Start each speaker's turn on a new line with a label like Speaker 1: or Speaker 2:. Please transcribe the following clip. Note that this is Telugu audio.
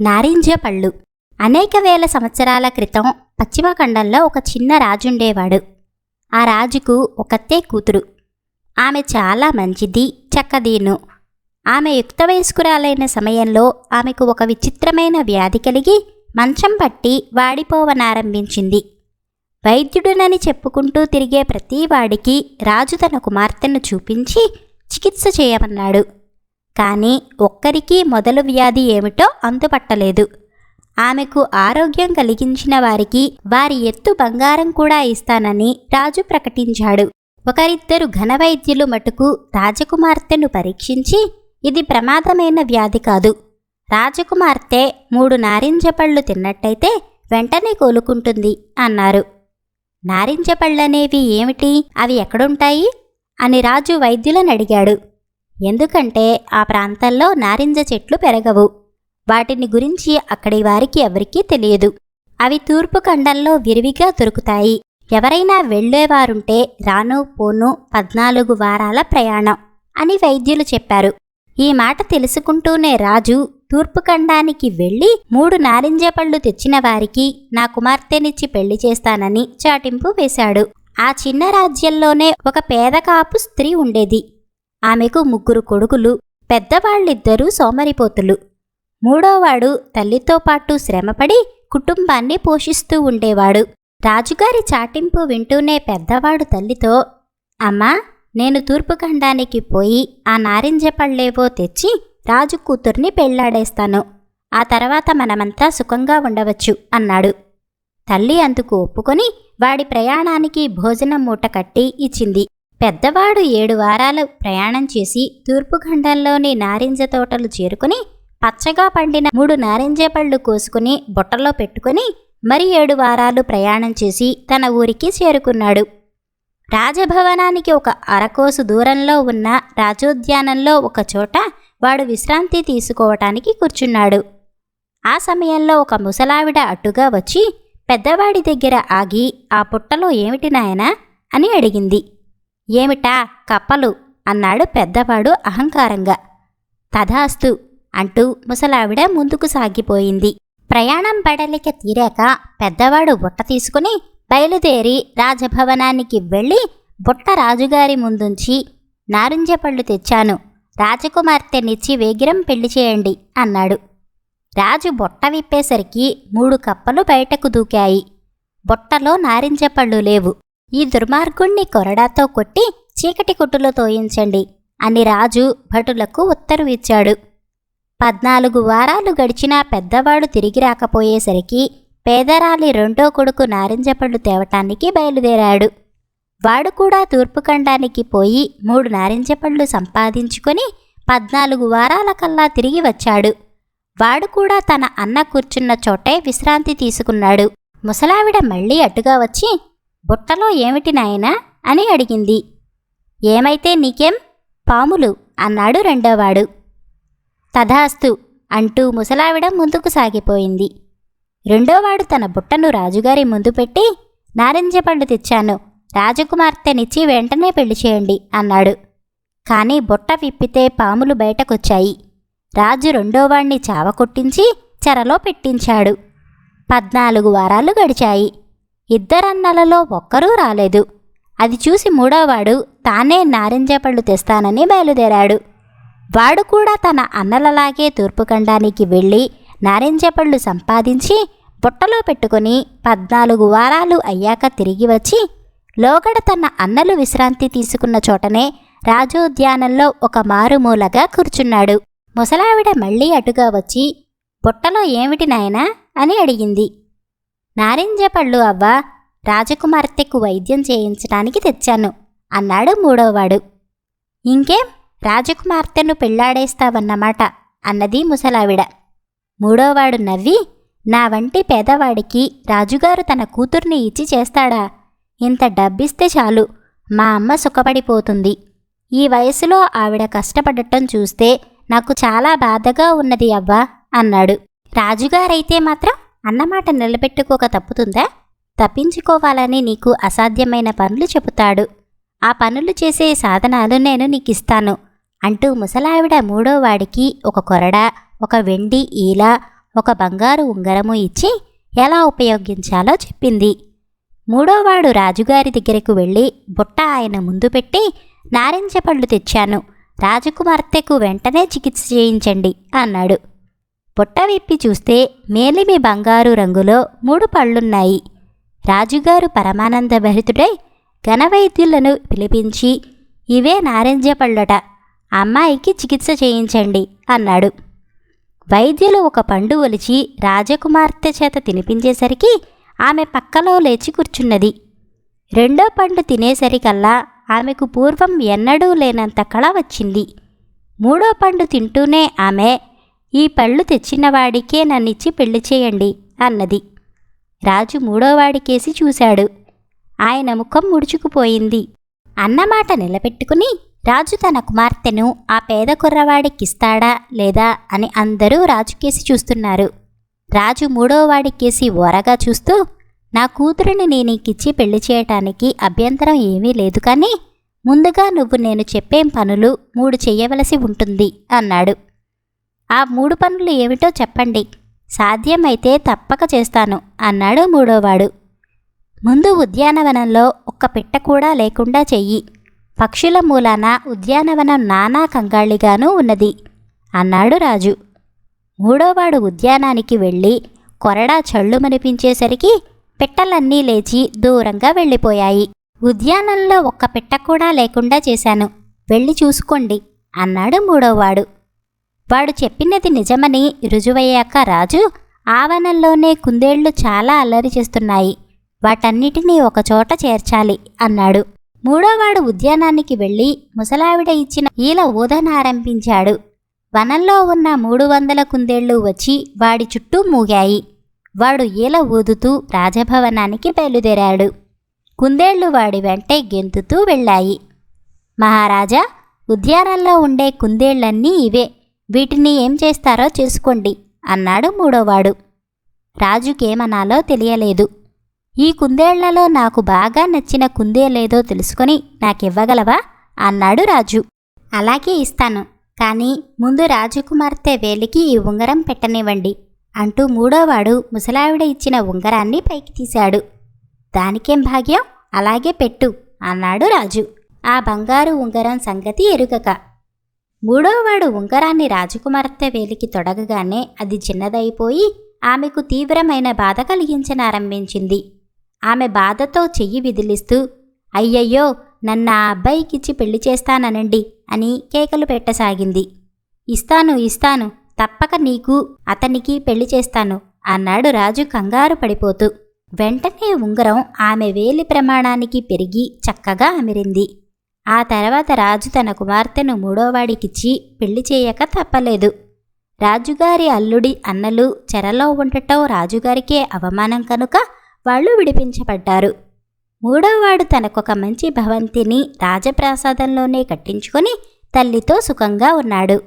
Speaker 1: నారింజ పళ్ళు. అనేక వేల సంవత్సరాల క్రితం పశ్చిమ ఖండంలో ఒక చిన్న రాజుండేవాడు. ఆ రాజుకు ఒకతే కూతురు. ఆమె చాలా మంచిది చక్కదీను. ఆమె యుక్త వయస్కురాలైన సమయంలో ఆమెకు ఒక విచిత్రమైన వ్యాధి కలిగి మంచం పట్టి వాడిపోవనారంభించింది. వైద్యుడునని చెప్పుకుంటూ తిరిగే ప్రతి వాడికి రాజు తన కుమార్తెను చూపించి చికిత్స చేయమన్నాడు. కానీ ఒక్కరికి మొదలు వ్యాధి ఏమిటో అంతుపట్టలేదు ఆమెకు ఆరోగ్యం కలిగించిన వారికి వారి ఎత్తు బంగారం కూడా ఇస్తానని రాజు ప్రకటించాడు. ఒకరిద్దరు ఘనవైద్యులు మటుకు రాజకుమార్తెను పరీక్షించి ఇది ప్రమాదమైన వ్యాధి కాదు. రాజకుమార్తె మూడు నారింజ పళ్ళు తిన్నట్టయితే వెంటనే కోలుకుంటుంది అన్నారు. నారింజ పళ్ళనేవి ఏమిటి? అవి ఎక్కడుంటాయి? అని రాజు వైద్యులను అడిగాడు. ఎందుకంటే ఆ ప్రాంతాల్లో నారింజ చెట్లు పెరగవు. వాటిని గురించి అక్కడి వారికి ఎవరికీ తెలియదు. అవి తూర్పు ఖండంలో విరివిగా దొరుకుతాయి. ఎవరైనా వెళ్ళేవారుంటే రాను పోను పద్నాలుగు వారాల ప్రయాణం అని వైద్యులు చెప్పారు. ఈ మాట తెలుసుకుంటూనే రాజు తూర్పు ఖండానికి వెళ్ళి మూడు నారింజ పళ్ళు తెచ్చిన వారికి నా కుమార్తెనిచ్చి పెళ్ళి చేస్తానని చాటింపు వేశాడు. ఆ చిన్న రాజ్యంలోనే ఒక పేద కాపు స్త్రీ ఉండేది. ఆమెకు ముగ్గురు కొడుకులు పెద్దవాళ్ళిద్దరూ సోమరిపోతులు. మూడోవాడు తల్లితో పాటు శ్రమపడి కుటుంబాన్ని పోషిస్తూ ఉండేవాడు. రాజుగారి చాటింపు వింటూనే పెద్దవాడు తల్లితో అమ్మా నేను తూర్పు ఖండానికి పోయి ఆ నారింజ పళ్ళేవో తెచ్చి రాజు కూతుర్ని పెళ్ళాడేస్తాను. ఆ తర్వాత మనమంతా సుఖంగా ఉండవచ్చు అన్నాడు. తల్లి అందుకు ఒప్పుకొని వాడి ప్రయాణానికి భోజనం మూట కట్టి ఇచ్చింది. పెద్దవాడు ఏడు వారాలు ప్రయాణం చేసి తూర్పుఖండంలోని నారింజ తోటలు చేరుకుని పచ్చగా పండిన మూడు నారింజ పళ్ళు కోసుకుని బుట్టలో పెట్టుకుని మరి ఏడు వారాలు ప్రయాణం చేసి తన ఊరికి చేరుకున్నాడు. రాజభవనానికి ఒక అరకోసు దూరంలో ఉన్న రాజోద్యానంలో ఒక చోట వాడు విశ్రాంతి తీసుకోవటానికి కూర్చున్నాడు. ఆ సమయంలో ఒక ముసలావిడ అడ్డుగా వచ్చి పెద్దవాడి దగ్గర ఆగి ఆ పుట్టలో ఏమిటి నాయనా? అని అడిగింది. ఏమిటా కప్పలు? అన్నాడు పెద్దవాడు అహంకారంగా. తథాస్తు అంటూ ముసలావిడ ముందుకు సాగిపోయింది. ప్రయాణం బడలిక తీరాక పెద్దవాడు బుట్ట తీసుకుని బయలుదేరి రాజభవనానికి వెళ్ళి బుట్ట రాజుగారి ముందుంచి నారింజ పళ్ళు తెచ్చాను. రాజకుమార్తెనిచ్చి వేగిరం పెళ్ళి చేయండి అన్నాడు. రాజు బుట్ట విప్పేసరికి మూడు కప్పలు బయటకు దూకాయి. బుట్టలో నారింజ పళ్ళు లేవు. ఈ దుర్మార్గుణ్ణి కొరడాతో కొట్టి చీకటి కొట్టులో తోయించండి అని రాజు భటులకు ఉత్తర్వు ఇచ్చాడు పద్నాలుగు వారాలు గడిచినా పెద్దవాడు తిరిగి రాకపోయేసరికి పేదరాలి రెండో కొడుకు నారింజపళ్ళు తేవటానికి బయలుదేరాడు. వాడు కూడా తూర్పు ఖండానికి పోయి మూడు నారింజపళ్ళు సంపాదించుకొని పద్నాలుగు వారాల కల్లా తిరిగి వచ్చాడు. వాడు కూడా తన అన్న కూర్చున్న చోటే విశ్రాంతి తీసుకున్నాడు. ముసలావిడ మళ్ళీ అటుగా వచ్చి బుట్టలో ఏమిటి నాయనా? అని అడిగింది. ఏమైతే నీకేం? పాములు అన్నాడు రెండోవాడు. తథాస్తు అంటూ ముసలావిడ ముందుకు సాగిపోయింది. రెండోవాడు తన బుట్టను రాజుగారి ముందు పెట్టి నారింజ పండు తెచ్చాను. రాజకుమార్తెనిచ్చి వెంటనే పెళ్ళి చేయండి అన్నాడు. కానీ బుట్ట విప్పితే పాములు బయటకొచ్చాయి. రాజు రెండోవాణ్ణి చావకొట్టించి చెరలో పెట్టించాడు. పద్నాలుగు వారాలు గడిచాయి. ఇద్దరన్నలలో ఒక్కరూ రాలేదు. అది చూసి మూడోవాడు తానే నారింజ పళ్ళు తెస్తానని బయలుదేరాడు. వాడు కూడా తన అన్నలలాగే తూర్పుఖండానికి వెళ్ళి నారింజ పళ్ళు సంపాదించి బుట్టలో పెట్టుకుని పద్నాలుగు వారాలు అయ్యాక తిరిగి వచ్చి లోగడ తన అన్నలు విశ్రాంతి తీసుకున్న చోటనే రాజోద్యానంలో ఒక మారుమూలగా కూర్చున్నాడు. ముసలావిడ మళ్ళీ అటుగా వచ్చి బుట్టలో ఏమిటి నాయనా? అని అడిగింది. నారింజ పళ్ళు అవ్వా రాజకుమార్తెకు వైద్యం చేయించడానికి తెచ్చాను అన్నాడు మూడోవాడు. ఇంకేం రాజకుమార్తెను పెళ్ళాడేస్తావన్నమాట అన్నది ముసలావిడ. మూడోవాడు నవ్వి నా వంటి పేదవాడికి రాజుగారు తన కూతుర్ని ఇచ్చి చేస్తాడా? ఇంత డబ్బిస్తే చాలు మా అమ్మ సుఖపడిపోతుంది. ఈ వయసులో ఆవిడ కష్టపడటం చూస్తే నాకు చాలా బాధగా ఉన్నది అవ్వా అన్నాడు. రాజుగారైతే మాత్రం అన్నమాట నిలబెట్టుకోక తప్పుతుందా? తప్పించుకోవాలని నీకు అసాధ్యమైన పనులు చెబుతాడు. ఆ పనులు చేసే సాధనాలు నేను నీకిస్తాను అంటూ ముసలావిడ మూడోవాడికి ఒక కొరడ ఒక వెండి ఈల ఒక బంగారు ఉంగరము ఇచ్చి ఎలా ఉపయోగించాలో చెప్పింది. మూడోవాడు రాజుగారి దగ్గరకు వెళ్ళి బుట్ట ఆయన ముందు పెట్టి నారింజ పళ్ళు తెచ్చాను. రాజకుమార్తెకు వెంటనే చికిత్స చేయించండి అన్నాడు. పొట్ట విప్పి చూస్తే మేలిమి బంగారు రంగులో మూడు పళ్ళున్నాయి. రాజుగారు పరమానంద భరితుడై ఘనవైద్యులను పిలిపించి ఇవే నారింజ పళ్ళట అమ్మాయికి చికిత్స చేయించండి అన్నాడు. వైద్యులు ఒక పండు ఒలిచి రాజకుమార్తె చేత తినిపించేసరికి ఆమె పక్కలో లేచి కూర్చున్నది. రెండో పండు తినేసరికల్లా ఆమెకు పూర్వం ఎన్నడూ లేనంత కళ వచ్చింది. మూడో పండు తింటూనే ఆమె ఈ పళ్ళు తెచ్చినవాడికే నన్నిచ్చి పెళ్ళి చేయండి అన్నది. రాజు మూడోవాడికేసి చూశాడు. ఆయన ముఖం ముడుచుకుపోయింది. అన్నమాట నిలబెట్టుకుని రాజు తన కుమార్తెను ఆ పేద కుర్రవాడికిస్తాడా లేదా అని అందరూ రాజుకేసి చూస్తున్నారు. రాజు మూడోవాడికేసి ఓరగా చూస్తూ నా కూతురిని ఇచ్చి పెళ్ళి చేయటానికి అభ్యంతరం ఏమీ లేదు కానీ ముందుగా నువ్వు నేను చెప్పేం పనులు మూడు చెయ్యవలసి ఉంటుంది అన్నాడు. ఆ మూడు పనులు ఏమిటో చెప్పండి. సాధ్యమైతే తప్పక చేస్తాను అన్నాడు మూడోవాడు. ముందు ఉద్యానవనంలో ఒక్క పిట్ట కూడా లేకుండా చెయ్యి. పక్షుల మూలాన ఉద్యానవనం నానా కంగాళిగానూ ఉన్నది అన్నాడు రాజు. మూడోవాడు ఉద్యానానికి వెళ్ళి కొరడా చళ్ళుమనిపించేసరికి పిట్టలన్నీ లేచి దూరంగా వెళ్ళిపోయాయి. ఉద్యానంలో ఒక్క పిట్ట కూడా లేకుండా చేశాను వెళ్ళి చూసుకోండి అన్నాడు మూడోవాడు. వాడు చెప్పినది నిజమని రుజువయ్యాక రాజు ఆవనంలోనే కుందేళ్ళు చాలా అల్లరి చేస్తున్నాయి. వాటన్నిటినీ ఒకచోట చేర్చాలి అన్నాడు. మూడోవాడు ఉద్యానానికి వెళ్ళి ముసలావిడ ఇచ్చిన ఈల ఊదనారంభించాడు వనంలో ఉన్న మూడు వందల కుందేళ్ళు వచ్చి వాడి చుట్టూ మూగాయి. వాడు ఈల ఊదుతూ రాజభవనానికి బయలుదేరాడు. కుందేళ్ళు వాడి వెంటే గెంతుతూ వెళ్ళాయి. మహారాజా ఉద్యానంలో ఉండే కుందేళ్ళన్నీ ఇవే. వీటిని ఏం చేస్తారో చేసుకోండి అన్నాడు మూడోవాడు. రాజుకేమనాలో తెలియలేదు. ఈ కుందేళ్ళలో నాకు బాగా నచ్చిన కుందేలేదో తెలుసుకొని నాకివ్వగలవా? అన్నాడు రాజు. అలాగే ఇస్తాను కానీ ముందు రాజకుమార్తె వేలికి ఈ ఉంగరం పెట్టనివ్వండి అంటూ మూడోవాడు ముసలావిడ ఇచ్చిన ఉంగరాన్ని పైకి తీశాడు. దానికేం భాగ్యం? అలాగే పెట్టు అన్నాడు రాజు. ఆ బంగారు ఉంగరం సంగతి ఎరుగక మూడోవాడు ఉంగరాన్ని రాజకుమార్తె వేలికి తొడగగానే అది చిన్నదైపోయి ఆమెకు తీవ్రమైన బాధ కలిగించనారంభించింది. ఆమె బాధతో చెయ్యి విదిలిస్తూ అయ్యయ్యో నన్ను ఆ అబ్బాయికిచ్చి పెళ్ళి చేస్తాననండి అని కేకలు పెట్టసాగింది. ఇస్తాను ఇస్తాను తప్పక నీకు అతనికి పెళ్ళి చేస్తాను అన్నాడు రాజు కంగారు పడిపోతూ. వెంటనే ఉంగరం ఆమె వేలి ప్రమాణానికి పెరిగి చక్కగా అమిరింది. ఆ తర్వాత రాజు తన కుమార్తెను మూడోవాడికిచ్చి పెళ్ళి చేయక తప్పలేదు. రాజుగారి అల్లుడి అన్నలు చెరలో ఉండటం రాజుగారికే అవమానం కనుక వాళ్ళు విడిపించబడ్డారు. మూడోవాడు తనకొక మంచి భవంతిని రాజప్రాసాదంలోనే కట్టించుకొని తల్లితో సుఖంగా ఉన్నాడు.